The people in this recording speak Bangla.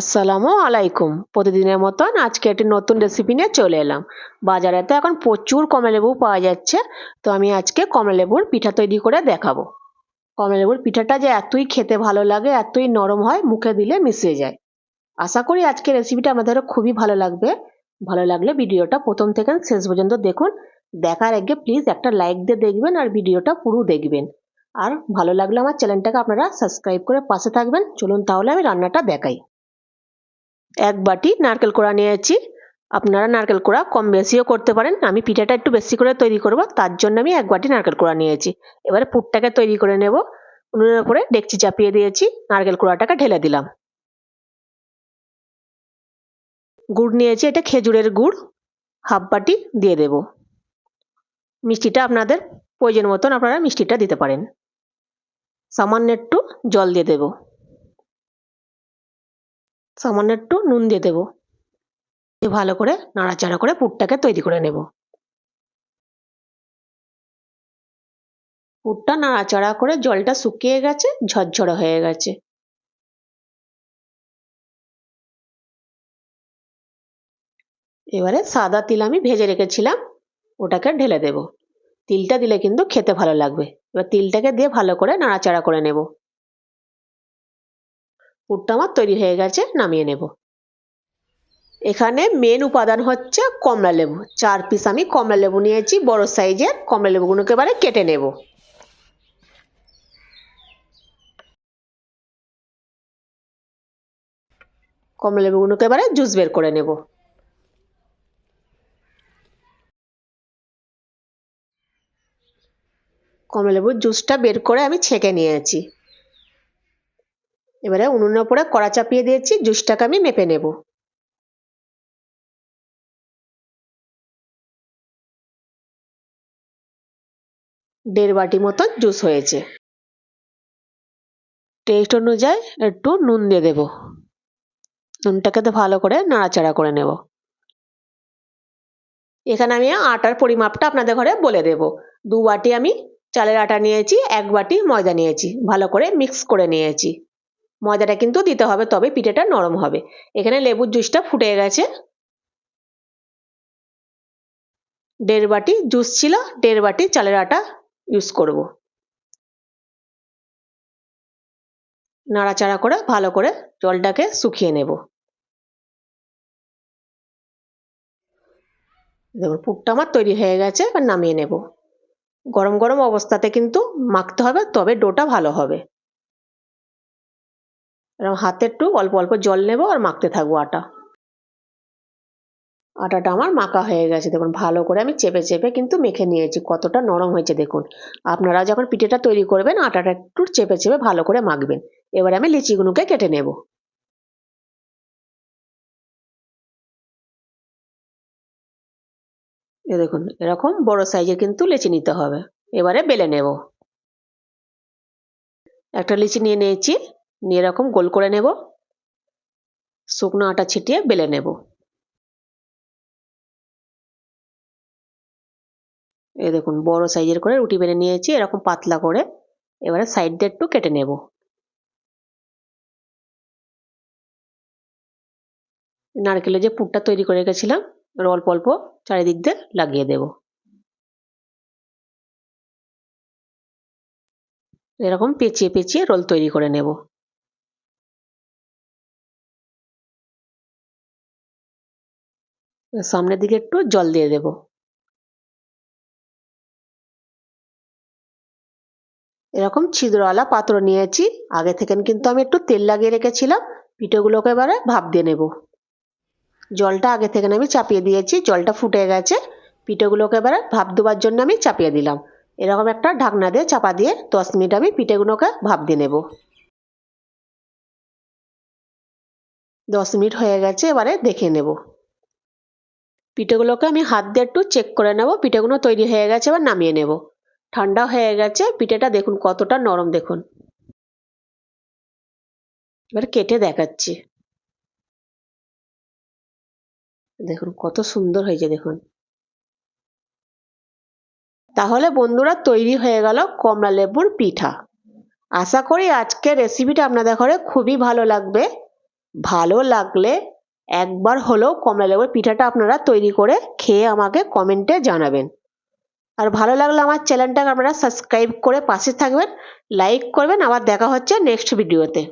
আসসালামু আলাইকুম। প্রতিদিনের মতন আজকে একটি নতুন রেসিপি নিয়ে চলে এলাম। বাজারে তো এখন প্রচুর কমলালেবু পাওয়া যাচ্ছে, তো আমি আজকে কমলালেবুর পিঠা তৈরি করে দেখাবো। কমলালেবুর পিঠাটা যে এতই খেতে ভালো লাগে, এতই নরম হয়, মুখে দিলে মিশে যায়। আশা করি আজকে রেসিপিটা আমাদেরও খুবই ভালো লাগবে। ভালো লাগলে ভিডিওটা প্রথম থেকে শেষ পর্যন্ত দেখুন। দেখার আগে প্লিজ একটা লাইক দিয়ে দেখবেন আর ভিডিওটা পুরো দেখবেন। আর ভালো লাগলে আমার চ্যানেলটাকে আপনারা সাবস্ক্রাইব করে পাশে থাকবেন। চলুন তাহলে আমি রান্নাটা দেখাই। এক বাটি নারকেল কোড়া নিয়েছি। আপনারা নারকেল কোড়া কম বেশিও করতে পারেন। আমি পিঠাটা একটু বেশি করে তৈরি করব, তার জন্য আমি এক বাটি নারকেল কোড়া নিয়েছি। এবারে পুরটাকে তৈরি করে নেব। উনুনের উপরে ডেকচি চাপিয়ে দিয়েছি, নারকেল কোড়াটাকে ঢেলে দিলাম। গুড় নিয়েছি, এটা খেজুরের গুড়। হাফ বাটি দিয়ে দেব। মিষ্টিটা আপনাদের প্রয়োজন মতন আপনারা মিষ্টিটা দিতে পারেন। সামান্য একটু জল দিয়ে দেবো। সামান্য একটু নুন দিয়ে দেবো। ভালো করে নাড়াচাড়া করে পুরটাকে তৈরি করে নেব। পুরটা নাড়াচাড়া করে জলটা শুকিয়ে গেছে, ঝরঝরে হয়ে গেছে। এবারে সাদা তিল আমি ভেজে রেখেছিলাম, ওটাকে ঢেলে দেব। তিলটা দিলে কিন্তু খেতে ভালো লাগবে। এবার তিলটাকে দিয়ে ভালো করে নাড়াচাড়া করে নেব। পুরটা আমার তৈরি হয়ে গেছে, নামিয়ে নেব। এখানে মেন উপাদান হচ্ছে কমলা লেবু। চার পিস আমি কমলা লেবু নিয়েছি, বড় সাইজের কমলা লেবুগুলোকে এবারে কেটে নেব। কমলা লেবুগুলোকে এবারে জুস বের করে নেব। কমলা লেবুর জুসটা বের করে আমি ছেঁকে নিয়েছি। এবারে উনুনের উপরে কড়া চাপিয়ে দিয়েছি, জুসটাকে আমি মেপে নেব। দেড় বাটি মতো জুস হয়েছে। টেস্ট অনুযায়ী একটু নুন দিয়ে দেব। নুনটাকে তো ভালো করে নাড়াচাড়া করে নেব। এখানে আমি আটার পরিমাপটা আপনাদের ঘরে বলে দেব। দু বাটি আমি চালের আটা নিয়েছি, এক বাটি ময়দা নিয়েছি। ভালো করে মিক্স করে নিয়েছি। ময়দাটা কিন্তু দিতে হবে, তবে পিঠেটা নরম হবে। এখানে লেবুর জুসটা ফুটে গেছে। দেড় বাটি জুস ছিল, দেড় বাটি চালের আটা ইউজ করব। নাড়াচাড়া করে ভালো করে জলটাকে শুকিয়ে নেব। দেখুন, পুরটা আমার তৈরি হয়ে গেছে, এবার নামিয়ে নেব। গরম গরম অবস্থাতে কিন্তু মাখতে হবে, তবে ডোটা ভালো হবে। এরকম হাতে একটু অল্প অল্প জল নেব আর মাখতে থাকব আটা। আটাটা আমার মাখা হয়ে গেছে, দেখুন ভালো করে আমি চেপে চেপে কিন্তু মেখে নিয়েছি, কতটা নরম হয়েছে দেখুন। আপনারা যখন পিঠেটা তৈরি করবেন, আটাটা একটু চেপে চেপে ভালো করে মাখবেন। এবারে আমি লিচিগুলোকে কেটে নেব। এ দেখুন, এরকম বড় সাইজের কিন্তু লিচি নিতে হবে। এবারে বেলে নেব। একটা লিচি নিয়ে নিয়েছি নিয়ে এরকম গোল করে নেব। শুকনো আটা ছিটিয়ে বেলে নেব। এই দেখুন, বড় সাইজের করে রুটি বেলে নিয়েছি, এরকম পাতলা করে। এবারে সাইড দিয়ে একটু কেটে নেব। নারকেলের যে পুরটা তৈরি করে রেখেছিলাম অল্প অল্প চারিদিক দিয়ে লাগিয়ে দেব। এরকম পেঁচিয়ে পেঁচিয়ে রোল তৈরি করে নেব। সামনের দিকে একটু জল দিয়ে দেব। এরকম ছিদ্রওয়ালা পাত্র নিয়েছি। আগে থেকে কিন্তু আমি একটু তেল লাগিয়ে রেখেছিলাম। পিঠেগুলোকে এবারে ভাপ দিয়ে নেব। জলটা আগে থেকে আমি চাপিয়ে দিয়েছি। জলটা ফুটে গেছে। পিঠেগুলোকে এবারে ভাপ দেওয়ার জন্য আমি চাপিয়ে দিলাম। এরকম একটা ঢাকনা দিয়ে চাপা দিয়ে দশ মিনিট আমি পিঠেগুলোকে ভাপ দিয়ে নেব। দশ মিনিট হয়ে গেছে, এবারে দেখে নেব। পিঠেগুলোকে আমি হাত দিয়ে একটু চেক করে নেব। পিঠেগুলো তৈরি হয়ে গেছে, এবার নামিয়ে নেব। ঠান্ডা হয়ে গেছে, পিঠেটা দেখুন কতটা নরম দেখুন। এবার কেটে দেখাচ্ছি। দেখুন কত সুন্দর হয়েছে দেখুন। তাহলে বন্ধুরা, তৈরি হয়ে গেল কমলা লেবুর পিঠা। আশা করি আজকের রেসিপিটা আপনাদের ঘরে খুবই ভালো লাগবে। ভালো লাগলে একবার হলেও কমলা লেবুর পিঠাটা আপনারা তৈরি করে খেয়ে আমাকে কমেন্টে জানাবেন। আর ভালো লাগলে আমার চ্যানেলটাকে আপনারা সাবস্ক্রাইব করে পাশে থাকবেন, লাইক করবেন, আবার দেখা হচ্ছে নেক্সট ভিডিওতে